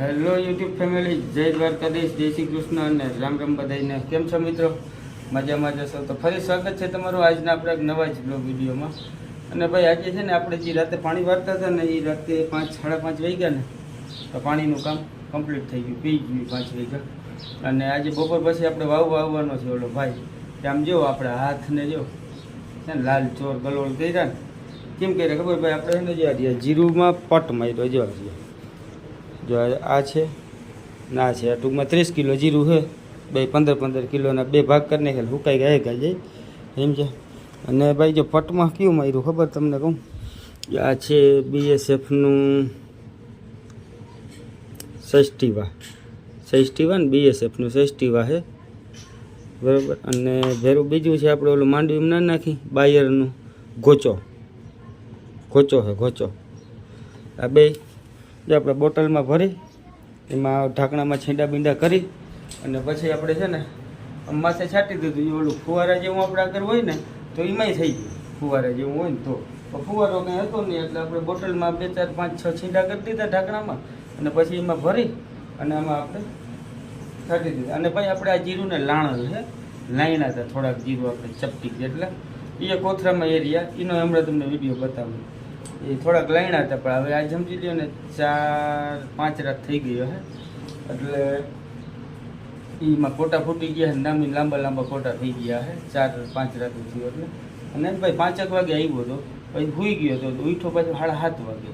Hello YouTube family જય દ્વારકાધીશ, જય શ્રી કૃષ્ણ અને રામ રામ બધાઈને કેમ છો મિત્રો? મજામાં જશો તો ફરી સ્વાગત છે તમારું આજના આપણા એક નવા જ બ્લોગ વિડીયોમાં. અને ભાઈ, આજે છે ને આપણે જે રાતે પાણી વાળતા હતા ને, એ રાતે પાંચ, સાડા પાંચ વાગ્યા ને, તો પાણીનું કામ કમ્પ્લીટ થઈ ગયું, પી ગયું પાંચ વાગ્યા. અને આજે બપોર પછી આપણે વાવ વાવવાનો છે ઓલો ભાઈ. કે આમ જો આપણે હાથને જો, છે ને, લાલ ચોર ગલોળ કર્યા ને. કેમ કર્યા ખબર? ભાઈ, આપણે ને, જો જીરુમાં પટ માર્યો જો. જો. આ છે, ના છે ટૂંકમાં ત્રીસ કિલો જીરું છે. બે પંદર પંદર કિલોના બે ભાગ કરી નાખેલ હુકાઈ ગયા ગયા જાય એમ છે. અને ભાઈ જો પટમાં કયું માર્યું ખબર તમને કહું? આ છે બીએસએફનું સસ્ટીવા સસ્ટીવા ને બીએસએફનું સસ્ટીવા છે. બરાબર? અને ભેરું બીજું છે આપણે ઓલું માંડવીમાં ના નાખી? બાયરનું ગોચો ગોચો છે ગોચો આ બે જે આપણે બોટલમાં ભરી, એમાં ઢાંકણામાં છીંડા બીંડા કરી અને પછી આપણે છે ને માથે છાંટી દીધું. એ ઓલું ફુવારા જેવું આપણે આગળ હોય ને, તો એમાંય થઈ ગયું. ફુવારા જેવું હોય ને તો. ફુવારો કંઈ હતો નહીં એટલે આપણે બોટલમાં બે, ચાર, પાંચ, છ છીંડા કરી દીધા ઢાંકણામાં અને પછી એમાં ભરી અને આમાં આપણે છાંટી દીધા. અને ભાઈ આપણે આ જીરુંને લાણલ છે લાઈના હતા, થોડાક જીરું આપણે ચપટી જેટલા એ કોથરામાં એરિયા. એનો હમણાં તમને વીડિયો બતાવું. એ થોડાક લાઈના હતા, પણ હવે આ સમજી લ્યો ને ચાર, પાંચ રાત થઈ ગયો હે. એટલે એમાં કોટા ફૂટી ગયા નામી લાંબા લાંબા કોટા થઈ ગયા હે, ચાર, પાંચ રાત થયું એટલે. અને ભાઈ પાંચેક વાગે આવ્યો હતો પછી ભૂઈ ગયો હતો ઉઠો પાછો સાડા સાત વાગે.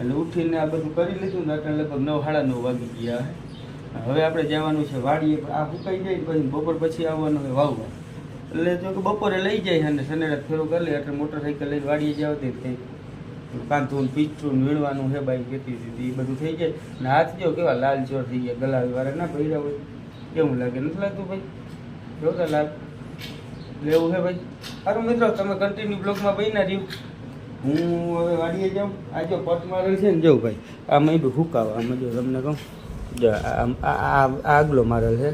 એટલે ઉઠીને આ બધું કરી લીધું ને એટલે લગભગ નવ, સાડા નવ વાગી ગયા હે. હવે આપણે જવાનું છે વાડીએ આ સુકાઈ જાય પછી બપોર પછી આવવાનું હોય વાવવા. એટલે જો કે બપોરે લઈ જાય અને સનેડા ફેરો કરી લે, એટલે મોટરસાઇકલ લઈને વાડીએ જાવ તે કાંતું પીચરું વીણવાનું છે બાઈ કહેતી દીધી. એ બધું થઈ જાય. ને હાથ જો કેવા લાલ ચોર થઈ ગયા. ગલાવી વાળા ના ભર્યા હોય. કેવું લાગે? નથી લાગતું ભાઈ? જો કે લાલ લેવું છે ભાઈ? સારું મિત્રો, તમે કન્ટિન્યુ બ્લોગમાં બહીના રહ્યું. હું હવે વાડીએ જાઉં. આ જો પટ મારેલ છે ને જવું ભાઈ આ મહિડું હુકાવ. આમાં જો તમને કહું, જો આ આગલો મારેલ છે.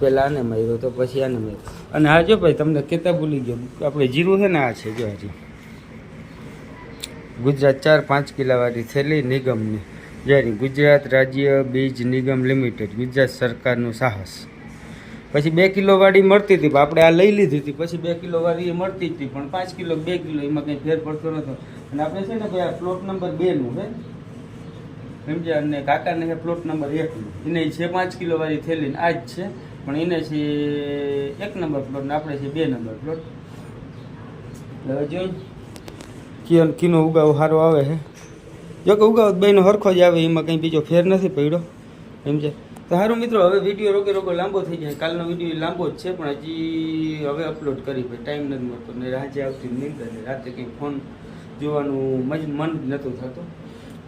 પહેલાં આને માર્યો તો પછી આને માર્યો. અને આ જો ભાઈ, તમને કહેતા ભૂલી ગયો. આપણે જીરું છે ને, આ છે જો હજી. ગુજરાત ચાર પાંચ કિલ્લાવાળી થેલી નિગમની જ્યારે ગુજરાત રાજ્ય બીજ નિગમ લિમિટેડ ગુજરાત સરકારનું સાહસ. પછી બે કિલોવાળી મળતી હતી, પણ આપણે આ લઈ લીધી હતી. પછી બે કિલોવાળી એ મળતી હતી, પણ પાંચ કિલો બે કિલો એમાં કંઈ ફેર પડતો નતો અને આપણે છે ને ભાઈ આ પ્લોટ નંબર બેનું હે? સમજ્યા? અને કાકાને છે પ્લોટ નંબર એકનું એને છે પાંચ કિલોવાળી થેલી આ જ છે, પણ એને છે એક નંબર પ્લોટ ને આપણે છે બે નંબર પ્લોટ જોઈ કિયન કીનો ઉગાવ સારો આવે છે જો કે ઉગાવ બેનો હરખો જ આવે, એમાં કંઈ બીજો ફેર નથી પડ્યો. છે. તો સારું મિત્રો, હવે વીડિયો રોકે રોકે લાંબો થઈ જાય. કાલનો વીડિયો લાંબો જ છે, પણ હજી હવે અપલોડ કરી ભાઈ. ટાઈમ નથી મળતો. ને રાતે આવતી નીંદર ને રાતે કંઈ ફોન જોવાનું મજ મન નહોતું થતું.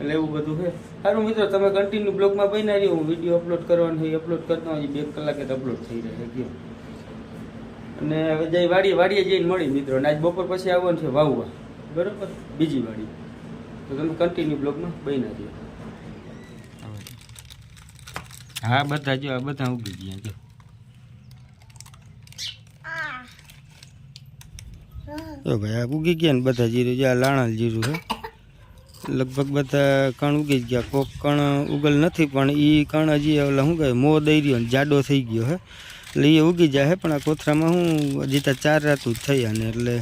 એટલે એવું બધું છે. સારું મિત્રો, તમે કન્ટિન્યુ બ્લોગમાં બન્યા રહ્યો. હું વીડિયો અપલોડ કરવાનો છે અપલોડ કરતો હજી બે કલાકે અપલોડ થઈ રહે ગયો. અને હવે જઈ વાડીએ વાડીએ જઈને મળી મિત્રો. અને આજ બપોર પછી આવવાનું છે વાવવા. બરોબર. બીજી વાડી. તો તમે કન્ટિન્યુ બ્લોગમાં બન્યા રહ્યો હા બધા જો આ બધા ઉગી ગયા જો. જો ભાઈ આ ઉગી ગયા ને બધા જીરું જે આ લાણલ જીરું છે. લગભગ બધા કણ ઉગી જ ગયા. કોક કણ ઉગલ નથી પણ એ કણ હજી ઓલા શું કહે મો દઈ રહ્યો ને જાડો થઈ ગયો હે એટલે એ ઉગી જાય હે પણ આ કોથરામાં હું હજી તો ચાર રાતું જ થઈ આને એટલે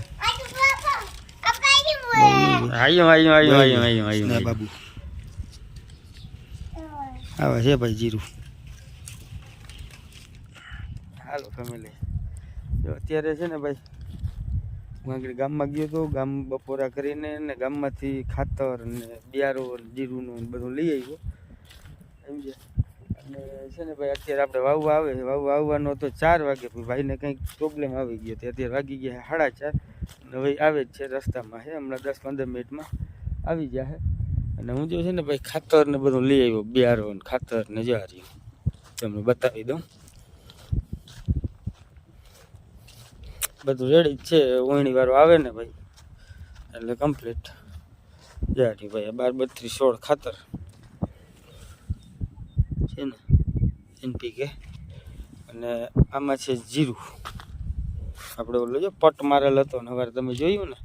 આયો આયો આયો આયો આયો ના બાબુ આવે છે ભાઈ જીરું. હાલો ફેમિલી જો અત્યારે છે ને ભાઈ, હું ગામમાં ગયો તો ગામ બપોરા કરીને ને ગામમાંથી ખાતર ને બિયારો જીરુંનું બધું લઈ આવ્યો. સમજ્યા અને છે ને ભાઈ, અત્યારે આપણે વાવવા આવે, વાવવા આવવાનો તો ચાર વાગે ભાઈને કંઈક પ્રોબ્લેમ આવી ગયો. તે અત્યારે વાગી ગયા સાડા ચાર. હવે આવે જ છે રસ્તામાં છે હમણાં દસ પંદર મિનિટમાં આવી જાય અને હું જો છે ને ભાઈ ખાતર ને બધું લઈ આવ્યો બિયારો ને ખાતર ને જારી તમને બતાવી દઉં. બધું રેડી જ છે ઓયણી વાળો આવે ને ભાઈ. એટલે કમ્પ્લીટ જારી ભાઈ બાર બત્રીસ સોળ ખાતર. છે ને, એનપીકે. અને આમાં છે જીરું. આપણે ઓલો જો પટ મારેલ હતો ને હવે તમે જોયું ને?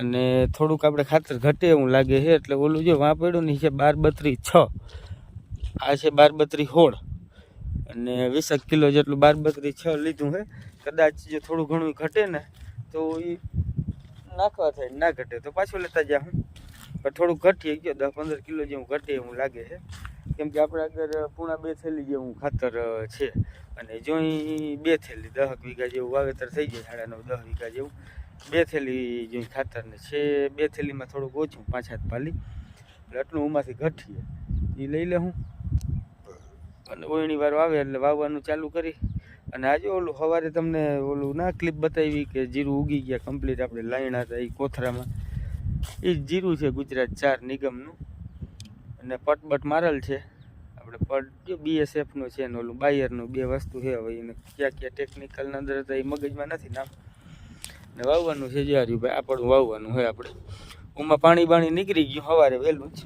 અને થોડુંક આપણે ખાતર ઘટે એવું લાગે છે, એટલે ઓલું જો વાં પડ્યું ને છે બાર બત્રી છ. આ છે બાર બત્રી હોળ અને વીસેક કિલો જેટલું બાર બત્રી છ લીધું છે કદાચ જો થોડું ઘણું ઘટે ને, તો એ નાખવા થાય ના ઘટે. તો પાછું લેતા જા હું પણ થોડું ઘટીએ ગયો, દસ પંદર કિલો જેવું ઘટે એવું લાગે છે. કેમ કે આપણે આગળ પૂણા બે થેલી જેવું ખાતર છે. અને જો બે થેલી દહક વીઘા જેવું વાવેતર થઈ જાય સાડા નવ દસ વીઘા જેવું. બે થેલી જો ખાતર ને છે, બે થેલીમાં થોડુંક ઓછું, પાંચ પાલી. એટલે આટલું ઉમાંથી ઘટીએ. એ લઈ લે હું. અને ઓયણી વાર આવે એટલે વાવવાનું ચાલુ કરી. અને આજે ઓલું સવારે તમને ઓલું ના ક્લિપ બતાવી કે જીરું ઉગી ગયા કમ્પ્લીટ આપણે લાઈના હતા એ કોથરામાં. એ જીરું છે ગુજરાત ચાર નિગમનું. અને પટબટ મારેલ છે. આપણે જો બીએસએફનો છે ને ઓલું બાયરનું બે વસ્તુ છે હવે, એને ક્યાં ક્યાં ટેકનિકલના અંદર હતા એ મગજમાં નથી નામ. ને વાવવાનું છે જે ભાઈ આપણું વાવવાનું હોય આપણે. ઉમાં પાણી બાણી નીકળી ગયું સવારે વહેલું જ.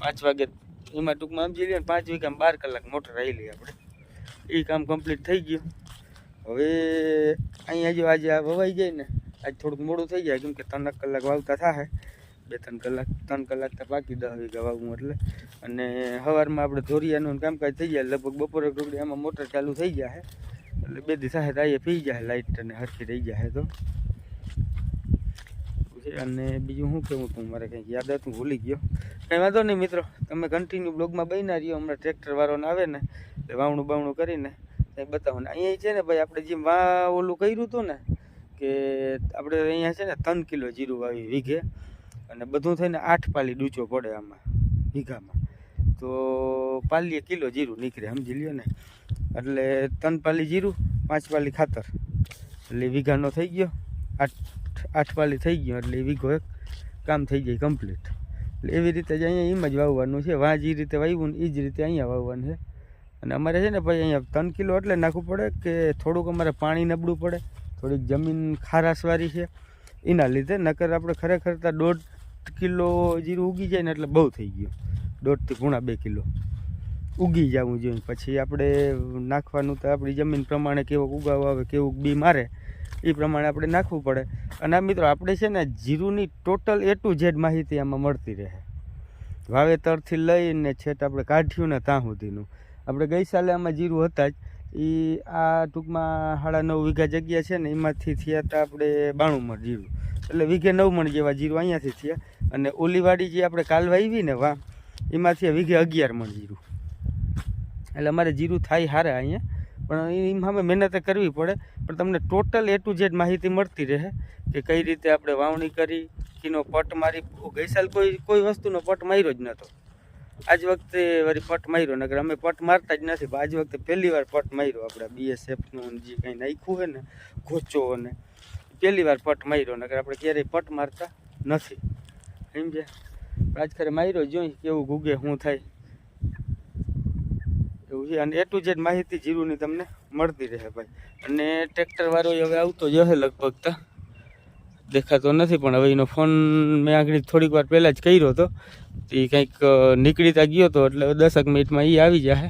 પાંચ વાગે, એમાં ટૂંકમાં સમજી લઈએ પાંચ વીઘામાં બાર કલાક મોટર આવેલી આપણે. એ કામ કમ્પ્લીટ થઈ ગયું. હવે અહીંયા જો આજે આ વવાઈ જાય ને, આજ થોડુંક મોડું થઈ જાય, કેમ કે ત્રણ કલાક વાવતા થાય બે ત્રણ કલાક ત્રણ કલાક તો પાકી દસ વીઘા વાવું એટલે. અને સવારમાં આપણે ધોરિયાનું કામકાજ થઈ જાય, લગભગ બપોરે ટુકડી આમાં મોટર ચાલુ થઈ જાય એટલે બે દી સાહેબ આવીએ પી જાય લાઇટ અને હરખી રહી જાય તો. અને બીજું શું કેવું તું? મારે કંઈક યાદ હતું, ભૂલી ગયો. કંઈ વાંધો નહીં મિત્રો, તમે કન્ટિન્યુ બ્લોગમાં બન્યા રહ્યો. હમણાં ટ્રેક્ટર વાળોને આવે ને, એટલે વાવણું બાવણું કરીને કંઈ બતાવો. ને અહીંયા છે ને ભાઈ, આપણે જે વા ઓલું કર્યું હતું ને, કે આપણે અહીંયા છે ને, ત્રણ કિલો જીરું વાવી વીઘે. અને બધું થઈને આઠ પાલી ડૂચો પડે આમાં, વીઘામાં. તો પાલીએ કિલો જીરું નીકળે, સમજી લ્યો ને. એટલે ત્રણ પાલી જીરું, પાંચ પાલી ખાતર. એટલે વીઘાનો થઈ ગયો, આઠ આઠ પાલી થઈ ગયો, એટલે વીઘો એક કામ થઈ જાય કમ્પ્લીટ એટલે એવી રીતે જ અહીંયા એમ જ વાવવાનું છે. વાં જે રીતે વાવ્યું ને એ જ રીતે અહીંયા વાવવાનું છે. અને અમારે છે ને ભાઈ અહીંયા ત્રણ કિલો એટલે નાખવું પડે કે થોડુંક અમારે પાણી નબળું પડે. થોડીક જમીન ખારાશવાળી છે. એના લીધે નકર આપણે ખરેખર દોઢ કિલો જીરું ઉગી જાય ને એટલે બહુ થઈ ગયું. દોઢથી ગુણા બે કિલો. ઉગી જવું જોઈએ. પછી આપણે નાખવાનું તો આપણી જમીન પ્રમાણે કેવો ઉગાવવા આવે, કેવું બી મારે, એ પ્રમાણે આપણે નાખવું પડે. અને આ મિત્રો, આપણે છે ને જીરુંની ટોટલ એ ટુ ઝેડ માહિતી આમાં મળતી રહે. વાવેતરથી લઈને છેટ આપણે કાઢ્યું ને ત્યાં સુધીનું. આપણે ગઈ સાલે આમાં જીરું હતા જ. એ આ ટૂંકમાં સાડા નવ વીઘા જગ્યા છે ને, એમાંથી થયા હતા આપણે બાણું મણ જીરું. એટલે વીઘે નવ મણ જેવા જીરું અહીંયાથી થયા અને ઓલીવાડી જે આપણે કાલ વાવી ને વા એમાંથી વીઘે અગિયાર મણ જીરું. એટલે અમારે જીરું થાય હારે અહીંયા. પણ એમાં સામે મહેનત કરવી પડે. પણ તમને ટોટલ એ ટુ ઝેડ માહિતી મળતી રહે કે કઈ રીતે આપણે વાવણી કરી, કીનો પટ મારી. ગઈ સાલ કોઈ કોઈ વસ્તુનો પટ માર્યો જ નહોતો આજ વખતે વળી પટ માર્યો નગર અમે પટ મારતા જ નથી. આજ વખતે પહેલી વાર પટ માર્યો આપણે. બીએસએફનું જે કંઈ નાખ્યું હોય ને, ઘોચો અને પહેલી વાર પટ માર્યો નગર આપણે ક્યારેય પટ મારતા નથી. સમજ્યા? આજ ખરે માર્યો જોઈ કેવું ગુગે શું થાય. એવું છે. અને એ ટુ ઝેડ માહિતી જીરુની તમને મળતી રહે ભાઈ. અને ટ્રેક્ટર વાળો હવે આવતો જ હશે લગભગ તો. દેખાતો નથી, પણ હવે એનો ફોન મેં આગળ થોડીક વાર પહેલાં જ કર્યો હતો એ કંઈક નીકળીતા ગયો હતો એટલે દસક મિનિટમાં એ આવી જશે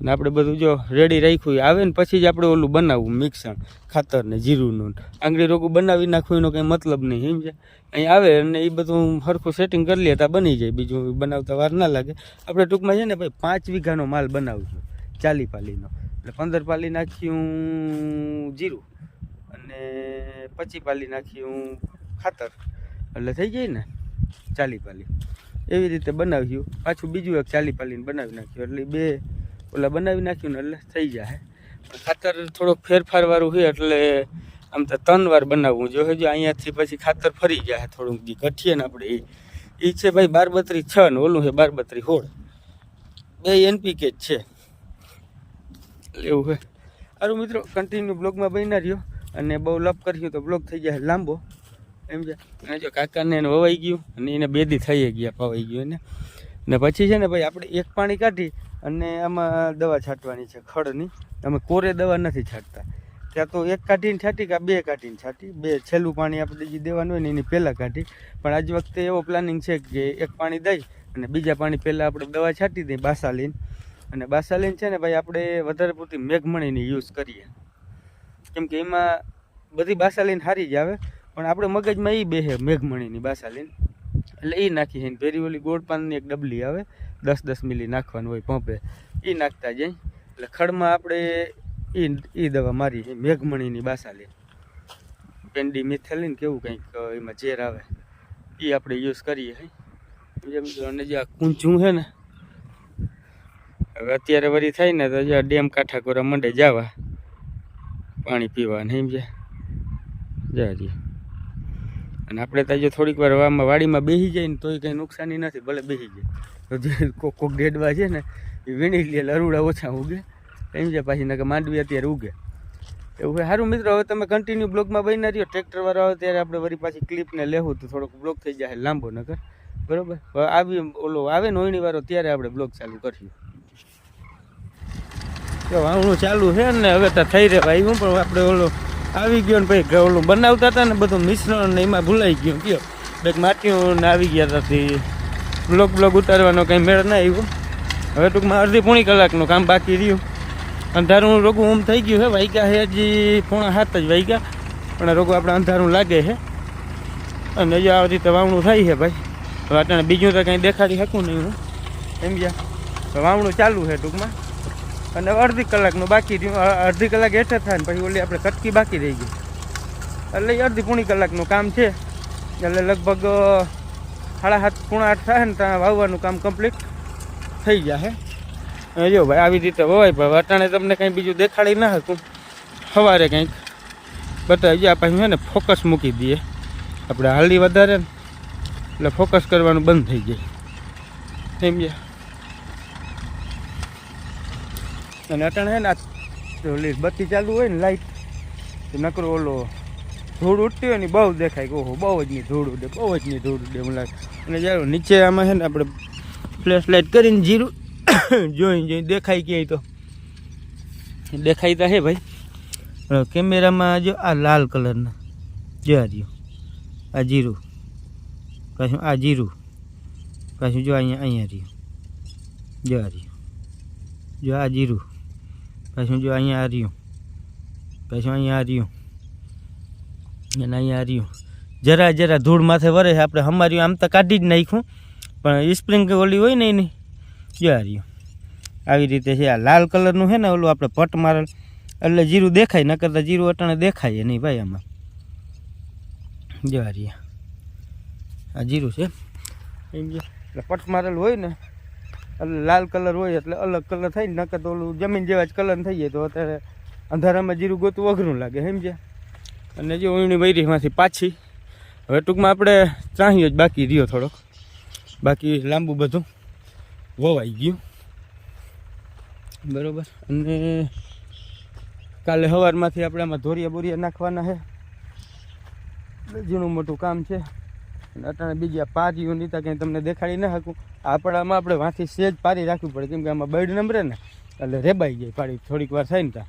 ને આપણે બધું જો રેડી રાખ્યું આવે ને પછી જ આપણે ઓલું બનાવવું, મિક્સણ, ખાતર ને જીરુંનું આંગળી રોગું બનાવી નાખવું, એનો કંઈ મતલબ નહીં સમજે અહીં આવે અને એ બધું સરખું સેટિંગ કરી લે તો બની જાય, બીજું બનાવતા વાર ના લાગે. આપણે ટૂંકમાં છે ને ભાઈ પાંચ વીઘાનો માલ બનાવશું, ચાલી પાલીનો. એટલે પંદર પાલી નાખ્યું જીરું અને પચી પાલી નાખ્યું ખાતર. એટલે થઈ જાય ને ચાલી પાલી. એવી રીતે બનાવ્યું. પાછું બીજું એક ચાલી પાલીને બનાવી નાખ્યું. એટલે બે ઓલા બનાવી નાખ્યું ને એટલે થઈ જાય. ખાતર થોડોક ફેરફાર વાળું છે એટલે આમ તો ત્રણ વાર બનાવવું જો અહીંયાથી પછી ખાતર ફરી જાય થોડુંક જે ઘટીએ ને આપણે એ છે ભાઈ બાર બત્રી છ ને ઓલું છે બાર બત્રી હોળ. બે એનપીકે જ છે. એવું છે. સારું મિત્રો કન્ટિન્યુ બ્લોગમાં બન્યા રહ્યો. અને બહુ લપ કર્યું તો બ્લોગ થઈ જાય લાંબો. એમ છે. અને જો કાકાને એને વવાઈ ગયું અને એને બેદી થઈ ગયા, પવાઈ ગયું એને. ને પછી છે ને ભાઈ આપણે એક પાણી કાઢી અને આમાં દવા છાંટવાની છે, ખડની. અમે કોરે દવા નથી છાંટતા. ત્યાં તો એક કાઢીને છાંટી કે બે કાઢીને છાંટી. બે છેલ્લું પાણી આપણે જે દેવાનું હોય ને એની પહેલાં કાઢી. પણ આજ વખતે એવો પ્લાનિંગ છે કે એક પાણી દઈ અને બીજા પાણી પહેલાં આપણે દવા છાંટી દઈએ બાસાલીન અને બાસાલીન છે ને ભાઈ આપણે વધારે પૂરતી મેઘમણીની યુઝ કરીએ. કેમ કે એમાં બધી બાસાલીન સારી જ આવે. પણ આપણે મગજમાં એ બેહે, મેઘમણીની બાસા લઈને. એટલે એ નાખી જઈને પેરી ઓલી ગોળ પાનની એક ડબલી આવે, દસ દસ મિલી નાખવાનું હોય પંપે એ નાખતા જાય. એટલે ખડમાં આપણે એ એ દવા મારી મેઘમણીની બાસાલી પેન્ડી મિથેલિન કેવું કંઈક એમાં ઝેર આવે. એ આપણે યુઝ કરીએ અને જે આ કૂંચું છે ને, હવે અત્યારે વરી થાય ને તો જે ડેમ કાંઠા કોરા મંડે જવા. પાણી પીવા ને જે જારી અને આપણે તો જો થોડીક વાર વામાં વાડીમાં બેસી જાય ને તોય કંઈ નુકસાની નથી, ભલે બેસી જાય. તો જે કોક કોક ડેડવા છે ને, એ વીણી લે, લરૂડા ઓછા ઉગે. એમ છે પાછી કે માંડવી અત્યારે ઉગે. એવું સારું મિત્રો, હવે તમે કન્ટિન્યુ બ્લોગમાં બની રહ્યો ટ્રેક્ટર વાળો આવે ત્યારે આપણે વળી પાછી ક્લિપને લેવું તો થોડોક બ્લોક થઈ જાય લાંબો નગર બરોબર? આવી ઓલો આવે ને ઓયણી વાળો, ત્યારે આપણે બ્લોગ ચાલુ કરીશું તો વાવણું ચાલુ છે ને, હવે તો થઈ રહ્યા ભાઈ, હું પણ આપણે ઓલો આવી ગયો ને કે ઓલું બનાવતા હતા ને બધું મિશ્રણ ને એમાં ભૂલાઈ ગયું. કયો? બે માટીઓને આવી ગયા હતા બ્લોક બ્લોગ ઉતારવાનો કંઈ મેળ ના આવ્યો. હવે ટૂંકમાં અડધી પોણી કલાકનું કામ બાકી રહ્યું. અંધારું રોગું ઓમ થઈ ગયું છે વાગ્યા છે હજી પોણા હાથ જ વાગ્યા પણ રોગું આપણે અંધારું લાગે છે અને હજી આ રીતે વાવણું થાય છે ભાઈ. હવે અત્યારે બીજું તો કંઈ દેખાડી શકું નહીં હું. એમ ગયા. વાવણું ચાલુ છે ટૂંકમાં. અને અડધી કલાકનું બાકી અડધી કલાક હેઠળ થાય ને પછી ઓલી આપણે કટકી બાકી રહી ગઈ. એટલે અડધી પૂણી કલાકનું કામ છે. એટલે લગભગ સાડા સાત, પૂણા આઠ થાય ને ત્યાં વાવવાનું કામ કમ્પ્લીટ થઈ જશે જો ભાઈ, આવી રીતે વવાય, પણ અટાણે તમને કંઈ બીજું દેખાડી ના હતું સવારે કંઈક બતાવી આ પાછું ને ફોકસ મૂકી દઈએ. આપણે હાલી વધારે ને, એટલે ફોકસ કરવાનું બંધ થઈ જાય. સમજ્યા અને અટાણે છે ને, આ ઓલી બત્તી ચાલુ હોય ને લાઈટ તો નકરો ઓલો ધૂળ ઉડતી હોય ને બહુ દેખાય ઓહો, બહુ જ ની ધૂળ ઉડે, બહુ જ ની ધૂળ ઉડે એવું લાગે. અને જ્યારે નીચે આમાં છે ને, આપણે ફ્લેશ લાઇટ કરીને જીરું જોઈ જોઈ દેખાય ક્યાંય તો. દેખાય તો હે ભાઈ. કેમેરામાં જો આ લાલ કલરના, જો આ રહ્યું. આ જીરું. પાછું આ જીરું. પાછું જો અહીંયા અહીંયા રહ્યું. જો આ રહ્યું. જો આ જીરું. પાછું જો અહીંયા આ રહ્યું પાછું અહીંયા આ રહ્યું અને અહીંયા આ રહ્યું જરા જરા ધૂળ માથે વરે છે આપણે હમાર્યું. આમ તો કાઢી જ નાખ્યું. પણ સ્પ્રિંગ ઓલી હોય ને એની જો રહ્યું? આવી રીતે છે આ લાલ કલરનું છે ને ઓલું આપણે પટ મારેલ. એટલે જીરું દેખાય ન કરતાં જીરું અટાણે દેખાય નહીં ભાઈ આમાં. જો આ રહ્યા? આ જીરું છે. એમ જે, એટલે પટ મારેલ હોય ને એટલે લાલ કલર હોય એટલે અલગ કલર થાય ને, નકર તો ઓલું જમીન જેવા જ કલર થઈ જાય તો અત્યારે અંધારામાં જીરું ગોતું અઘરું લાગે સમજ્યા અને જે ઉણી વૈરીમાંથી પાછી, હવે ટૂંકમાં આપણે ચાહ્યો જ બાકી રહ્યો થોડોક. બાકી લાંબુ બધું વવાઈ ગયું. બરોબર. અને કાલે સવારમાંથી આપણે આમાં ધોરિયા બોરિયા નાખવાના છે. ઝીણું મોટું કામ છે. અને અટાણે બીજી આ પારીઓ નીતા કંઈ તમને દેખાડી ના શકું. આપણામાં આપણે વાંથી સેજ પારી રાખવી પડે, કેમ કે આમાં બર્ડ નંબરે ને, એટલે રેબાઈ જાય પાડી, થોડીક વાર થાય ને ત્યાં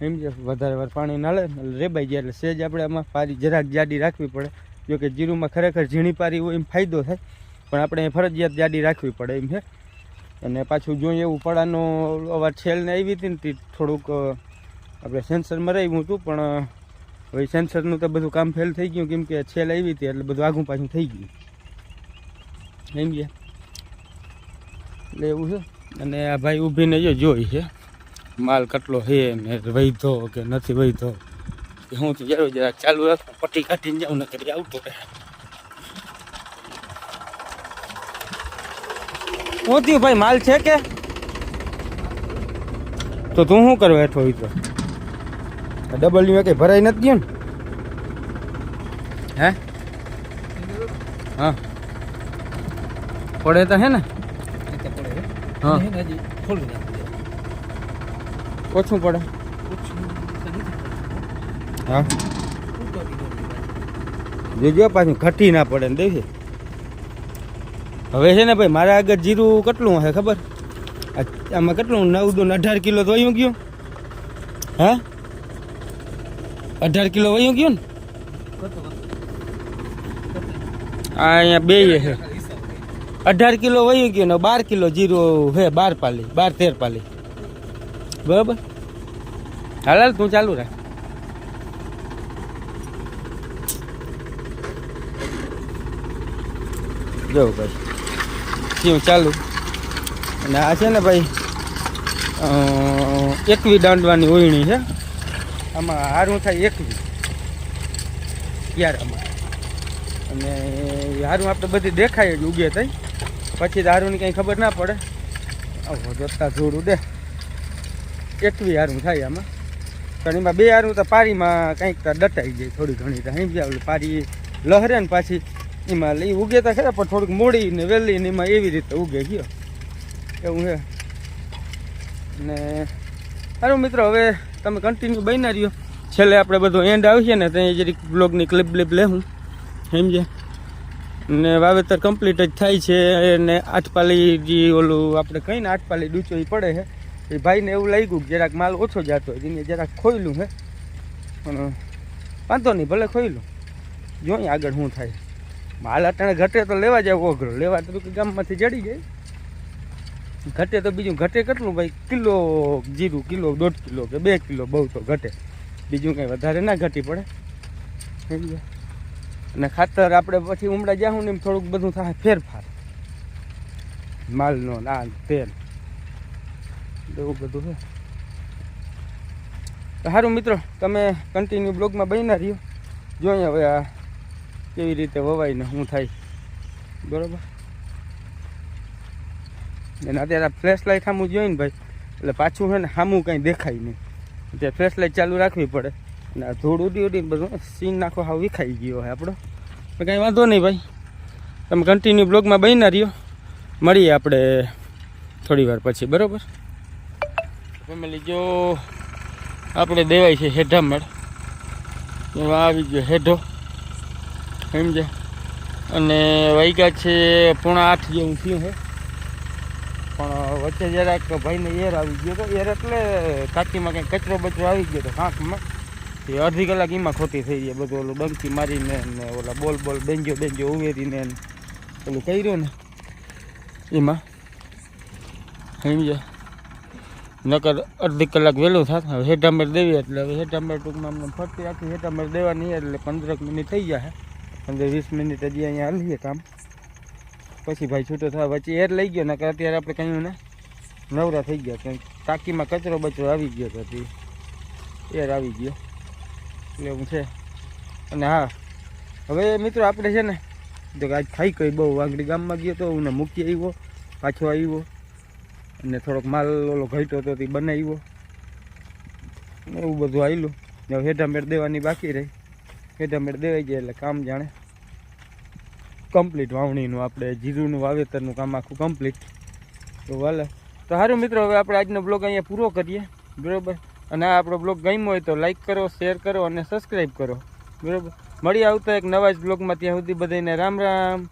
એમ છે, વધારે વાર પાણી નાળે એટલે રેબાઈ જાય, એટલે સેજ આપણે આમાં પારી, જરાક જાડી રાખવી પડે. જો કે જીરુમાં ખરેખર ઝીણી પારી હોય એમ ફાયદો થાય, પણ આપણે ફરજિયાત જાડી રાખવી પડે એમ છે. અને પાછું જોઈએ એવું પડાનો અવાજ છેલને આવી હતી ને થોડુંક આપણે સેન્સરમાં રહ્યું હતું, પણ હવે સેન્સરનું તો બધું કામ ફેલ થઈ ગયું, કેમ કે છેલ આવી હતી એટલે બધું આઘું પાછું થઈ ગયું. એમ ગયા એટલે એવું છે. અને આ ભાઈ ઊભીને જો જોઈ છે, માલ કેટલો છે ને વૈધો કે નથી વૈધો? હું તો જરૂર જરાક ચાલુ રાખું, પટ્ટી કાઢીને જાઉં ને કરી આવતો રહે. શું થયું ભાઈ, માલ છે કે? તો તું શું કરવા હેઠો હોય તો? ડબલની કઈ ભરાઈ નથી ગયું ને? હે? હા. પડે તો હે ને? હા. ઓછું પડે. હા. જોજો પાછું ઘટી ના પડે ને દેખી હવે છે ને ભાઈ, મારા આગળ જીરું કેટલું હશે ખબર? આ આમાં કેટલું? નવ દો ને અઢાર કિલો તો વયું ગયું. હા? અઢાર કિલો વયું ગયું ને? આ અહીંયા બે છે. અઢાર કિલો વયું ગયું ને બાર કિલો જીરું હે બાર પાલી, બાર તેર પાલી. બરાબર? હાલ હાલ, તું ચાલુ રાખ. જો ભાઈ કેવું ચાલુ. અને આ છે ને ભાઈ એકવી દાંડવાની ઓયણી છે. આમાં હારું થાય એકવી. ક્યારામાં અને હારું આપણે બધી દેખાય જ ઉગે થઈ પછી તો હારુંની કંઈ ખબર ના પડે. આવો જોતા જોડું દે. એકવી હારું થાય આમાં. પણ એમાં બે હારું તો પારીમાં કંઈક તો દટાઈ જાય થોડી ઘણી તો સમજ્યા ઓલી પારી લહેરે ને પાછી એમાં એ ઉગે તો ખરા, પણ થોડુંક મોડી ને વહેલી ને એમાં એવી રીતે ઉગે, ગયો. એવું છે ને સારું મિત્રો, હવે તમે કન્ટિન્યુ બન્યા રહ્યો. છેલ્લે આપણે બધો એન્ડ આવશે ને ત્યાં જરીક બ્લોગની ક્લિપ બ્લિપ લેવું સમજે ને વાવેતર કમ્પ્લીટ જ થાય છે, ને આઠપાલી જે ઓલું આપણે કહીને આઠપાલી ડૂચો એ પડે છે. એ ભાઈને એવું લાગ્યું કે જરાક માલ ઓછો જતો હોય એને જરાક ખોયલું હે પણ વાંધો નહીં, ભલે ખોઈલું જોઈએ આગળ શું થાય. માલ અટાણે ઘટે તો લેવા જાવ ઓઘરો લેવા તો કે ગામમાંથી જડી જાય. ઘટે તો બીજું ઘટે કેટલું ભાઈ? કિલો જીરું કિલો, દોઢ કિલો કે બે કિલો બહુ તો ઘટે. બીજું કંઈ વધારે ના ઘટી પડે. અને ખાતર આપણે પછી ઉમડા જાહું ને એમ થોડુંક બધું થાય, ફેરફાર. માલનો ના તેલ. એવું બધું છે સારું મિત્રો, તમે કન્ટિન્યુ બ્લોગમાં બન્યા રહ્યો. જોઈએ હવે આ કેવી રીતે વવાય ને શું થાય. બરોબર? અને અત્યારે ફ્લેશ લાઇટ સામું જોઈને ભાઈ, એટલે પાછું છે ને સામું કંઈ દેખાય નહીં. અત્યારે ફ્લેશ લાઇટ ચાલુ રાખવી પડે. અને આ ધૂળ ઉડી ઉડીને બધું સીન નાખો હાવ વિખાઈ ગયો હોય આપણો. તો કાંઈ વાંધો નહીં ભાઈ. તમે કન્ટિન્યુ બ્લોગમાં બન્યા રહ્યો. મળીએ આપણે થોડી વાર પછી, બરાબર? ફેમિલી જો આપણે દેવાય છે હેઠામણ એમાં આવી ગયો હેઢો સમજે અને વાગ્યા છે પોણા આઠ જેવું થયું છે. પણ વચ્ચે જરાક ભાઈને એર આવી ગયો તો, એર એટલે કાચીમાં કંઈક કચરો બચરો આવી ગયો તો કાંકમાં એ અડધી કલાક એમાં ખોટી થઈ ગઈ, બધું ઓલું ડંકી મારીને ને ઓલા બોલ બોલ બેંજો બેંજો ઉવેરીને પેલું કર્યું ને એમાં. સમજ્યા? નકર અડધી કલાક વહેલું થાત, હવે હેઠામર દેવી એટલે હવે હેઠામર ટૂંકમાં અમને ફરતી આખી હેઠામર દેવાની, એટલે પંદરક મિનિટ થઈ જાય પંદર વીસ મિનિટ હજી અહીંયા હાલીએ કામ. પછી ભાઈ છૂટો થવા વચ્ચે એર લઈ ગયો, નકર અત્યારે આપણે કહ્યું ને નવરા થઈ ગયા કંઈક ટાંકીમાં કચરો બચરો આવી ગયો તો તે એર આવી ગયો. એટલે એવું છે. અને હા, હવે મિત્રો આપણે છે ને કે આજ ખાઈ કઈ બહુ વાઘડી ગામમાં ગયો તો હું મૂકી આવ્યો, પાછો આવ્યો, અને થોડોક માલ ઓલો ઘટ્યો તો તે બનાવ્યો. એવું બધું આવેલું હવે દેવાની બાકી રહી. હેઠામેટ દેવાઈ જાય એટલે કામ જાણે. કમ્પ્લીટ વાવણીનું, આપણે જીરુંનું વાવેતરનું કામ આખું કમ્પ્લીટ તો વાલે. તો સારું મિત્રો, હવે આપણે આજનો બ્લોગ અહીંયા પૂરો કરીએ. બરાબર? અને આ આપણો બ્લોગ ગમ્યો હોય તો લાઈક કરો શેર કરો અને સબસ્ક્રાઈબ કરો. બરાબર? મળી આવતા એક નવા જ બ્લોગમાં ત્યાં સુધી બધાને રામ રામ.